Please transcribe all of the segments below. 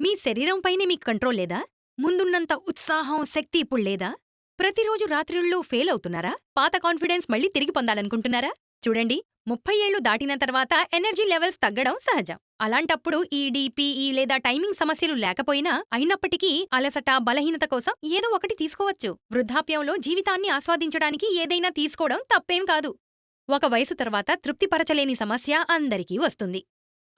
మీ శరీరంపైనే మీకు కంట్రోల్ లేదా? ముందున్నంత ఉత్సాహం శక్తి ఇప్పుడు లేదా? ప్రతిరోజు రాత్రిళ్ళు ఫెయిల్ అవుతున్నారా? పాత కాన్ఫిడెన్స్ మళ్ళీ తిరిగి పొందాలనుకుంటున్నారా? చూడండి ముప్పై ఏళ్ళు దాటిన తర్వాత ఎనర్జీ లెవెల్స్ తగ్గడం సహజం. అలాంటప్పుడు ఈ డిపిఈ e లేదా టైమింగ్ సమస్యలు లేకపోయినా అయినప్పటికీ అలసట బలహీనత కోసం ఏదో ఒకటి తీసుకోవచ్చు. వృద్ధాప్యంలో జీవితాన్ని ఆస్వాదించడానికి ఏదైనా తీసుకోవడం తప్పేం కాదు. ఒక వయసు తర్వాత తృప్తిపరచలేని సమస్య అందరికీ వస్తుంది.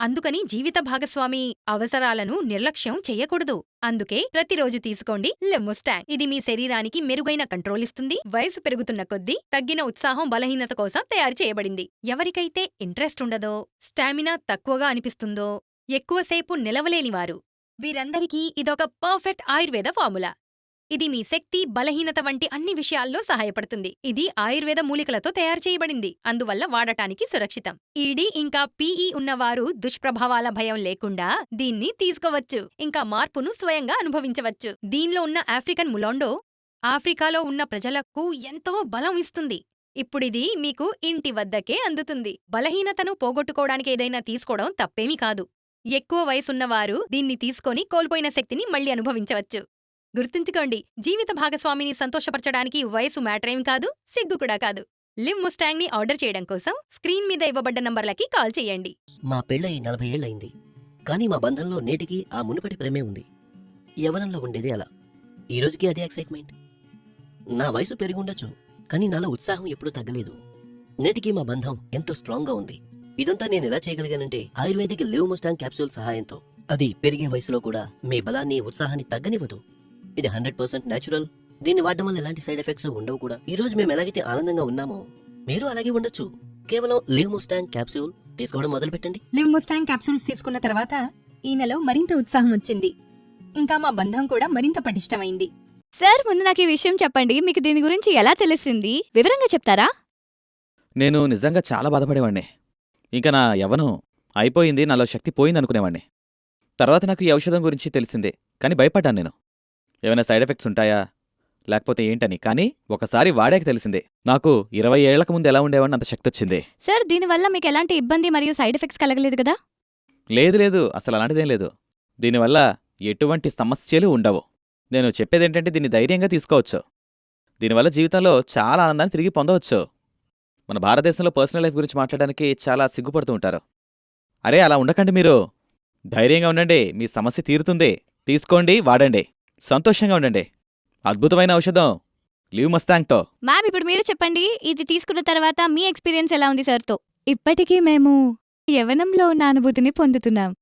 అందుకని జీవిత భాగస్వామి అవసరాలను నిర్లక్ష్యం చెయ్యకూడదు అందుకే ప్రతిరోజు తీసుకోండి లెమ్మోస్టాంగ్ ఇది మీ శరీరానికి మెరుగైన కంట్రోల్ ఇస్తుంది. వయసు పెరుగుతున్న కొద్దీ తగ్గిన ఉత్సాహం బలహీనత కోసం తయారు చేయబడింది. ఎవరికైతే ఇంట్రెస్ట్ ఉండదో స్టామినా తక్కువగా అనిపిస్తుందో ఎక్కువసేపు నిలవలేనివారు. వీరందరికీ ఇదొక పర్ఫెక్ట్ ఆయుర్వేద ఫార్ములా. ఇది మీ శక్తి బలహీనత వంటి అన్ని విషయాల్లో సహాయపడుతుంది. ఇది ఆయుర్వేద మూలికలతో తయారు చేయబడింది. అందువల్ల వాడటానికి సురక్షితం. ఈడీ ఇంకా పీఈ ఉన్నవారు దుష్ప్రభావాల భయం లేకుండా దీన్ని తీసుకోవచ్చు. ఇంకా మార్పును స్వయంగా అనుభవించవచ్చు. దీనిలో ఉన్న ఆఫ్రికన్ ములాండో ఆఫ్రికాలో ఉన్న ప్రజలకు ఎంతో బలం ఇస్తుంది. ఇప్పుడిది మీకు ఇంటి వద్దకే అందుతుంది. బలహీనతను పోగొట్టుకోవడానికి ఏదైనా తీసుకోవడం తప్పేమీ కాదు. ఎక్కువ వయసున్నవారు దీన్ని తీసుకొని కోల్పోయిన శక్తిని మళ్ళీ అనుభవించవచ్చు. గుర్తుంచుకోండి జీవిత భాగస్వామిని సంతోషపరచడానికి వయసు మ్యాటరేం కాదు సిగ్గు కూడా కాదు. లిమ్ ముస్టాంగ్ని ఆర్డర్ చేయడం కోసం స్క్రీన్ మీద ఇవ్వబడ్డ నంబర్లకి కాల్ చేయండి. మా పెళ్ళయి నలభై ఏళ్ళయింది. కానీ మా బంధంలో నేటికి ఆ మునుపటి ప్రేమే ఉంది. యవనంలో ఉండేది అలా. ఈ రోజుకి అదే ఎక్సైట్మెంట్. నా వయసు పెరిగి ఉండొచ్చు కానీ నాలో ఉత్సాహం ఎప్పుడూ తగ్గలేదు. నేటికి మా బంధం ఎంతో స్ట్రాంగ్గా ఉంది. ఇదంతా నేను ఎలా చేయగలిగానంటే ఆయుర్వేదిక్ లివ్ ముస్టాంగ్ క్యాప్సూల్ సహాయంతో. అది పెరిగే వయసులో కూడా మీ బలాన్ని ఉత్సాహాన్ని తగ్గనివ్వదు. ఇది హండ్రెడ్ పర్సెంట్ న్యాచురల్ దీన్ని వాడడం వల్ల ఎలాంటి సైడ్ ఎఫెక్ట్స్ ఉండవు కూడా. ఈ రోజు మేము ఎలాగైతే ఆనందంగా ఉన్నామో మీరు అలాగే ఉండొచ్చు. కేవలం లివ్ ముస్టాంగ్ క్యాప్సూల్ తీసుకోవడం మొదలు పెట్టండి లివ్ ముస్టాంగ్ క్యాప్సూల్స్ తీసుకున్న తర్వాత ఈ నెల మరింత ఉత్సాహం వచ్చింది. ఇంకా మా బంధం కూడా మరింత పటిష్టమైంది. సార్ ముందు నాకు ఈ విషయం చెప్పండి. మీకు దీని గురించి ఎలా తెలిసింది? వివరంగా చెప్తారా? నేను నిజంగా చాలా బాధపడేవాణ్ణి ఇంకా నా యవ్వనం అయిపోయింది నాలో శక్తి పోయింది అనుకునేవాణ్ణి తర్వాత నాకు ఈ ఔషధం గురించి తెలిసిందే కానీ భయపడ్డాను నేను. ఏమైనా సైడ్ ఎఫెక్ట్స్ ఉంటాయా? లేకపోతే ఏంటని? కానీ ఒకసారి వాడాక తెలిసిందే. నాకు ఇరవై ఏళ్ళకు ముందు ఎలా ఉండేవాడిని అంత శక్తి వచ్చింది. సార్ దీనివల్ల మీకు ఎలాంటి ఇబ్బంది మరియు సైడ్ ఎఫెక్ట్స్ కలగలేదు కదా? లేదు లేదు. అసలు అలాంటిదేం లేదు. దీనివల్ల ఎటువంటి సమస్యలు ఉండవు. నేను చెప్పేదేంటంటే దీన్ని ధైర్యంగా తీసుకోవచ్చు. దీనివల్ల జీవితంలో చాలా ఆనందాన్ని తిరిగి పొందవచ్చు. మన భారతదేశంలో పర్సనల్ లైఫ్ గురించి మాట్లాడడానికి చాలా సిగ్గుపడుతూ ఉంటారు. అరే అలా ఉండకండి మీరు. ధైర్యంగా ఉండండి. మీ సమస్య తీరుతుంది. తీసుకోండి వాడండి. సంతోషంగా ఉండండి. అద్భుతమైన ఔషధం. లీవ్ మస్తాంగ్తో. మ్యామ్ ఇప్పుడు మీరు చెప్పండి. ఇది తీసుకున్న తర్వాత మీ ఎక్స్పీరియన్స్ ఎలా ఉంది సార్తో? ఇప్పటికీ మేము యవనంలో ఉన్న అనుభూతిని పొందుతున్నాం.